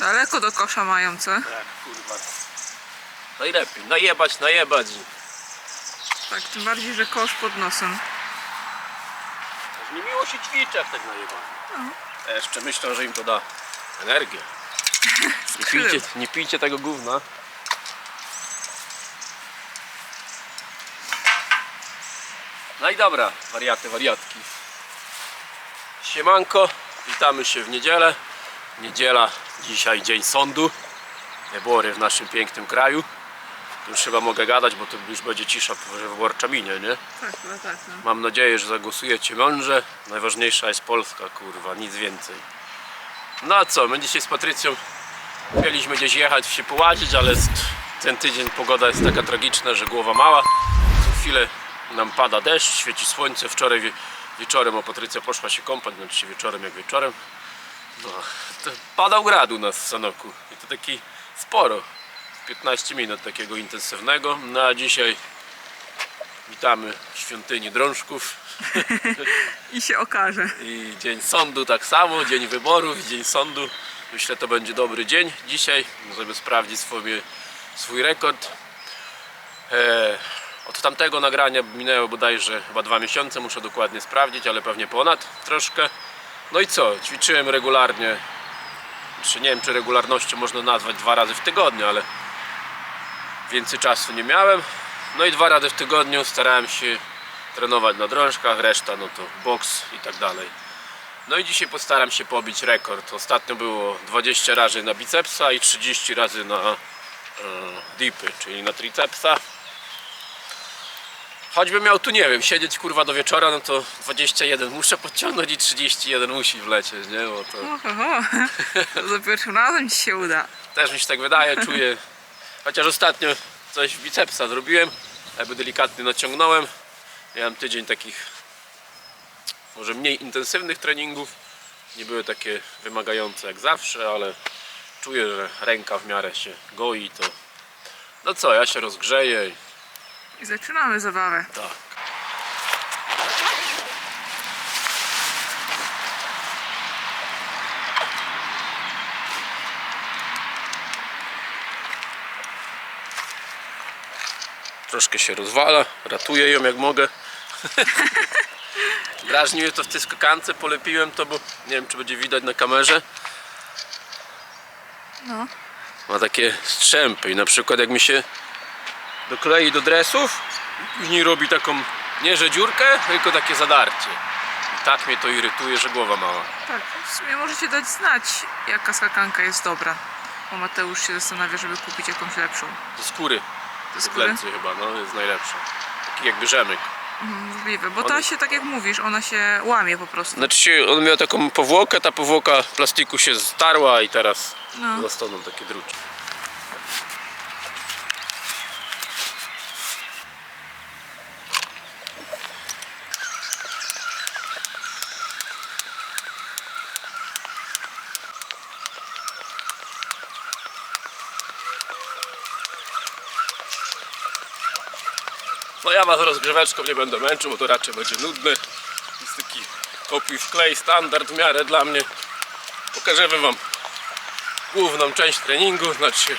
Daleko do kosza mają, co? Jak kurwa. Najlepiej, najebać, najebać. Tak, tym bardziej, że kosz pod nosem. Nie miło się ćwiczy jak tak najebać. A jeszcze myślą, że im to da energię. Nie pijcie, nie pijcie tego gówna. No i dobra, wariaty, wariatki. Siemanko, witamy się w niedzielę. Niedziela, dzisiaj dzień sądu. Wybory w naszym pięknym kraju. Tu już chyba mogę gadać, bo to już będzie cisza wyborcza minie, nie? Tak, chyba tak, no. Mam nadzieję, że zagłosujecie mądrze. Najważniejsza jest Polska, kurwa, nic więcej. No a co, my dzisiaj z Patrycją chcieliśmy gdzieś jechać, się poładzić, ale ten tydzień pogoda jest taka tragiczna, że głowa mała. Co chwilę nam pada deszcz, świeci słońce. Wczoraj wie, wieczorem, o Patrycja poszła się kąpać, znaczy się wieczorem jak wieczorem. No, to padał grad u nas w Sanoku i to taki sporo. 15 minut takiego intensywnego. No a dzisiaj witamy w świątyni drążków. I się okaże. I dzień sądu tak samo, dzień wyborów i dzień sądu. Myślę, to będzie dobry dzień dzisiaj, żeby sprawdzić sobie swój rekord. E, od tamtego nagrania minęło bodajże chyba dwa miesiące, muszę dokładnie sprawdzić, ale pewnie ponad troszkę. No i co, ćwiczyłem regularnie, nie wiem czy regularnością można nazwać dwa razy w tygodniu, ale więcej czasu nie miałem. No i dwa razy w tygodniu starałem się trenować na drążkach, reszta no to boks i tak dalej. No i dzisiaj postaram się pobić rekord. Ostatnio było 20 razy na bicepsa i 30 razy na e, dipy, czyli na tricepsa. Choćbym miał tu, nie wiem, siedzieć kurwa do wieczora, no to 21 muszę podciągnąć i 31 musi wlecieć, nie? Bo to za pierwszym razem ci się uda. też mi się tak wydaje, czuję. Chociaż ostatnio coś w bicepsa zrobiłem, jakby delikatnie naciągnąłem. Miałem tydzień takich może mniej intensywnych treningów. Nie były takie wymagające jak zawsze, ale czuję, że ręka w miarę się goi, to no co, ja się rozgrzeję i zaczynamy zabawę. tak. Troszkę się rozwala, ratuję ją jak mogę. Drażni mnie to w tej skakance, polepiłem to, bo nie wiem czy będzie widać na kamerze. No. Ma takie strzępy i na przykład jak mi się doklei do dresów i później robi taką nie że dziurkę, tylko takie zadarcie. I tak mnie to irytuje, że głowa mała. Tak, w sumie możecie dać znać, jaka skakanka jest dobra. Bo Mateusz się zastanawia, żeby kupić jakąś lepszą. Do skóry, z skóry? chyba, no jest najlepsza. Taki jakby rzemyk. Mhm, Możliwe, bo ta się, tak jak mówisz, ona się łamie po prostu. Znaczy się, on miał taką powłokę, ta powłoka plastiku się starła i teraz No. zostaną takie drucie. No was rozgrzeweczką nie będę męczył, bo to raczej będzie nudne. Jest taki kopiuj w klej standard w miarę dla mnie. Pokażemy wam główną część treningu, znaczy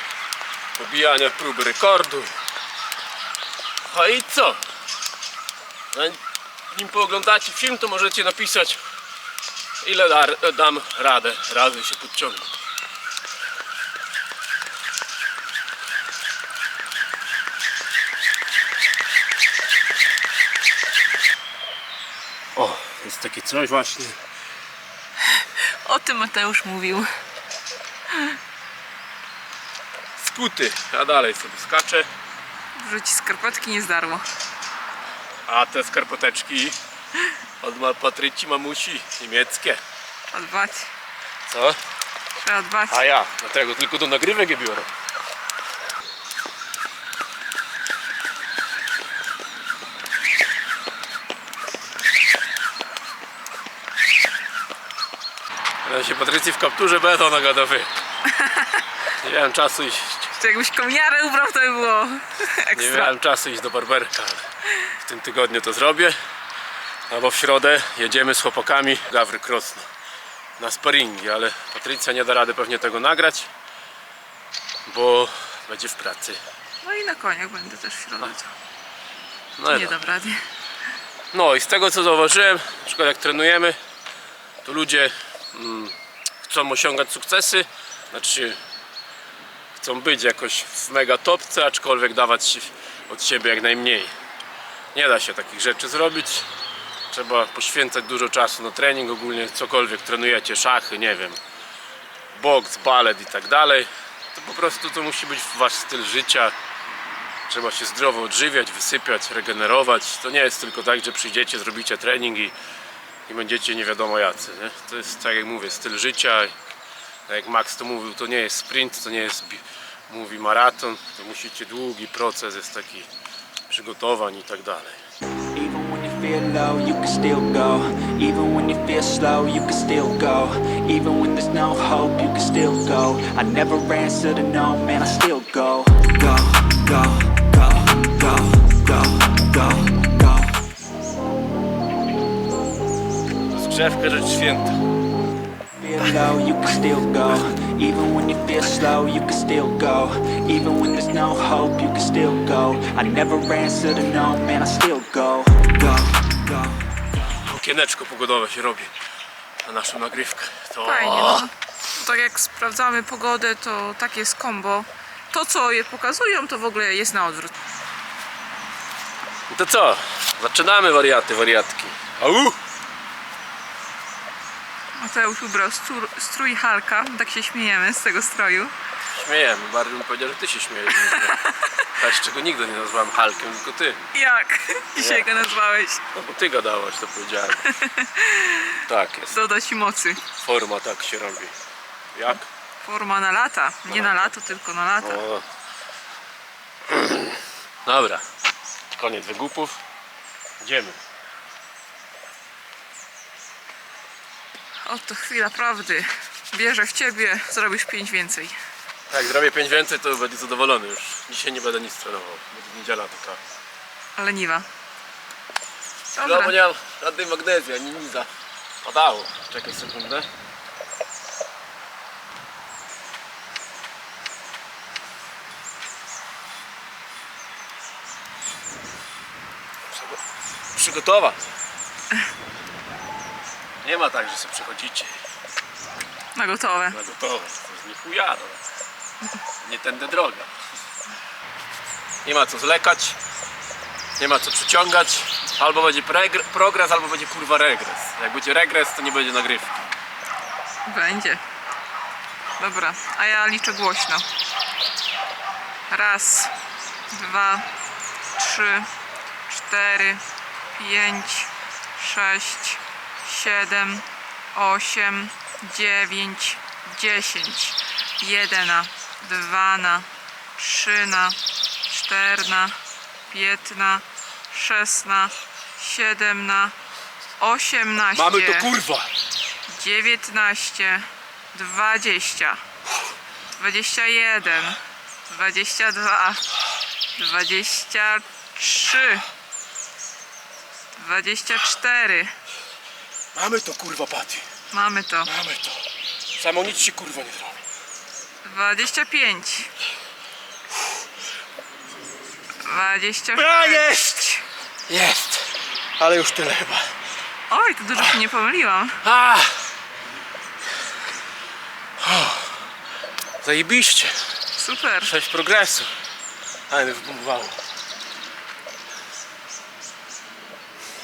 pobijania próby rekordu. No i co? Nim pooglądacie film, to możecie napisać ile da, dam radę razy się podciągnąć. O, jest takie coś właśnie. O tym Mateusz mówił. Skuty, a dalej sobie skaczę. Że ci skarpetki nie zdarło. A te skarpeteczki od Patryci mamusi niemieckie. Trzeba dbać. Co? Trzeba dbać. A ja, dlatego tylko do nagrywek je biorę. Się Patrycji w kapturze beton nagadowy. Nie miałem czasu iść, Czy jakbyś kominiarę ubrał, to by było nie ekstra. miałem czasu iść do barberka, ale w tym tygodniu to zrobię. Albo w środę jedziemy z chłopakami Gawry Krosno. na sparingi, ale Patrycja nie da rady pewnie tego nagrać, bo będzie w pracy. No i na koniach będę też w środę. No, i Nie dobra. dam rady. no i z tego co zauważyłem, na przykład jak trenujemy, to ludzie mm, chcą osiągać sukcesy, znaczy chcą być jakoś w mega topce, aczkolwiek dawać od siebie jak najmniej. Nie da się takich rzeczy zrobić. Trzeba poświęcać dużo czasu na trening, ogólnie cokolwiek trenujecie, szachy, nie wiem, boks, balet i tak dalej. To po prostu to musi być wasz styl życia. Trzeba się zdrowo odżywiać, wysypiać, regenerować. To nie jest tylko tak, że przyjdziecie, zrobicie trening i, i będziecie nie wiadomo jacy. Nie? To jest tak jak mówię, styl życia. Tak jak Max to mówił, to nie jest sprint, to nie jest mówi maraton. To musicie długi proces, jest taki przygotowań i tak dalej. Even when you feel low, you can still go. Even when you feel slow, you can still go. Even when there's no hope, you can still go. I never answer to no, man, I still go, go, go, Skrzewka rzecz święta. Low, you can still go. Even when you feel slow, you can still go. Even when there's no hope, you can still go. I never answer to no, man, I still go. Go, go. Okieneczko pogodowe się robi na naszą nagrywkę. To... Fajnie, no. Tak jak sprawdzamy pogodę, to takie jest kombo. To, co je pokazują, to w ogóle jest na odwrót. No To co? Zaczynamy wariaty, wariatki. Au! Mateusz ubrał strój, strój Halka, tak się śmiejemy z tego stroju. Śmiejemy, bardziej bym powiedział, że ty się śmiejesz. Też czego nigdy nie nazwałem Halkiem, tylko ty. Jak? Dzisiaj go nazwałeś. No bo ty gadałaś, to powiedziałem. Tak jest. Doda ci mocy. Forma tak się robi. Jak? Forma na lata. Nie na lato, tylko na lata. O. Dobra. Koniec wygłupów. Idziemy. Oto chwila prawdy. Wierzę w ciebie, zrobisz pięć więcej. Jak zrobię 5 więcej, to będę zadowolony już. Dzisiaj nie będę nic trenował. Będzie niedziela taka. Leniwa. No Dobra. bo nie mam żadnej magnezji, ani niza. Padało. Czekaj sekundę. Przygo- Przygotować. Nie ma tak, że sobie przychodzicie Na gotowe. na gotowe. To jest nie chuja, no. Nie tędy droga. Nie ma co zlekać. Nie ma co przyciągać. Albo będzie pregr- progres, albo będzie kurwa regres. Jak będzie regres, to nie będzie nagrywki. Będzie. Dobra, a ja liczę głośno. Raz, dwa, trzy, cztery, pięć, sześć, siedem, osiem, dziewięć, dziesięć, jedna, dwana, trzyna, czterna, piętna, szesna, siedemna, osiemnaście. Mamy to kurwa! 19, 20, 21, 22, 23, 24. Mamy to kurwa Pati. Mamy to. Mamy to. Samo nic ci kurwa nie zrobi. 25. 26. A, jest! Jest! Ale już tyle chyba. Oj, to dużo się nie pomyliłam. A! O, zajebiście. Super. Sześć progresu. Ale mnie wybombowało.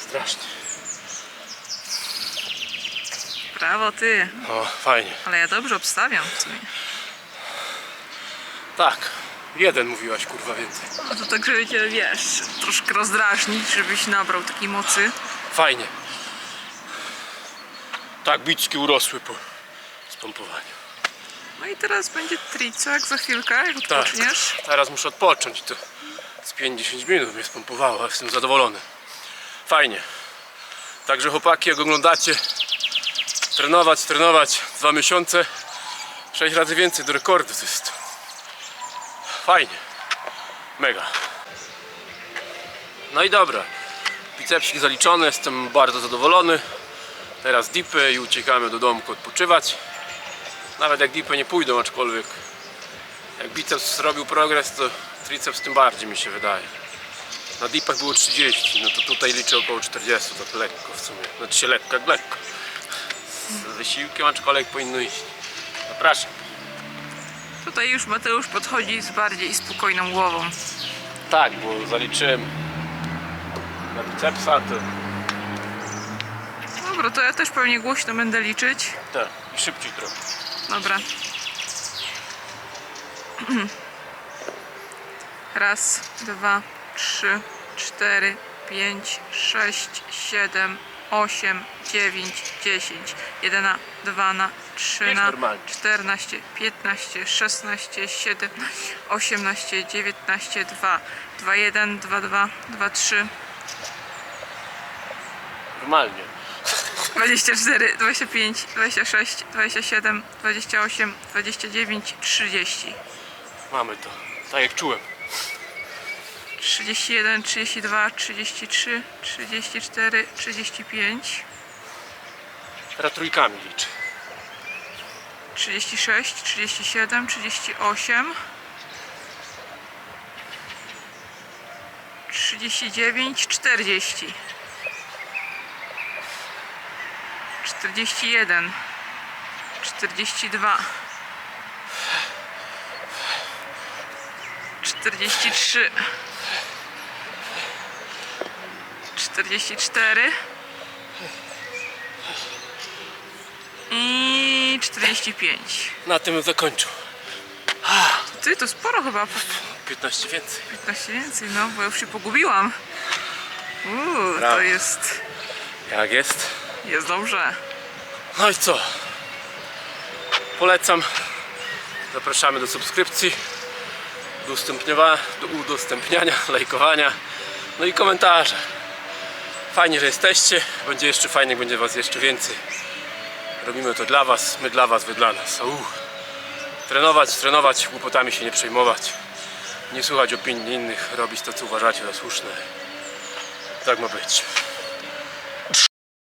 Strasznie. Brawo ty. O, fajnie. Ale ja dobrze obstawiam w sumie. Tak. Jeden mówiłaś kurwa więcej. No to tak, żeby cię, wiesz, troszkę rozdrażnić, żebyś nabrał takiej mocy. Fajnie. Tak, bicki urosły po spompowaniu. No i teraz będzie trico, jak za chwilkę, jak odpoczniesz. Teraz muszę odpocząć. To z 50 minut mnie spompowało, ale jestem zadowolony. Fajnie. Także chłopaki, jak oglądacie, trenować, trenować dwa miesiące, sześć razy więcej do rekordu to jest. Fajnie. Mega. No i dobra. Bicepsik zaliczony, jestem bardzo zadowolony. Teraz dipy i uciekamy do domku odpoczywać. Nawet jak dipy nie pójdą, aczkolwiek jak biceps zrobił progres, to triceps tym bardziej mi się wydaje. Na dipach było 30, no to tutaj liczę około 40, tak lekko w sumie. Znaczy się lekko, jak lekko. Z wysiłkiem, aczkolwiek powinno iść. Zapraszam. Tutaj już Mateusz podchodzi z bardziej spokojną głową. Tak, bo zaliczyłem na bicepsa, to Dobra, to ja też pewnie głośno będę liczyć. tak, i szybciej trochę. Dobra. Raz, dwa, trzy, cztery, pięć, sześć, siedem, osiem, dziewięć, dziesięć, jedenaście, dwana, Jest trzyna, normalnie. czternaście, piętnaście, szesnaście, siedemnaście, osiemnaście, dziewiętnaście, dwa, dwa, jeden, dwa, dwa, dwa, trzy, Normalnie. 24, 25, 26, 27, 28, 29, 30, Mamy to. Tak jak czułem. 31, 32, 33, 34, 35, Teraz trójkami licz. 36, 37, 38, 39, 40, 41, 42, 43, 44 i 45. Na tym zakończył. Ty, to sporo chyba. 15 więcej. 15 więcej, no, bo ja już się pogubiłam. Uuu, to jest, Jak jest? jest dobrze. No i co? Polecam. Zapraszamy do subskrypcji, udostępniania, do udostępniania, lajkowania, no i komentarze. Fajnie, że jesteście. Będzie jeszcze fajnie, będzie Was jeszcze więcej. Robimy to dla Was, my dla Was, Wy dla nas. Uuu. Trenować, trenować, głupotami się nie przejmować. Nie słuchać opinii innych, robić to, co uważacie za słuszne. Tak ma być.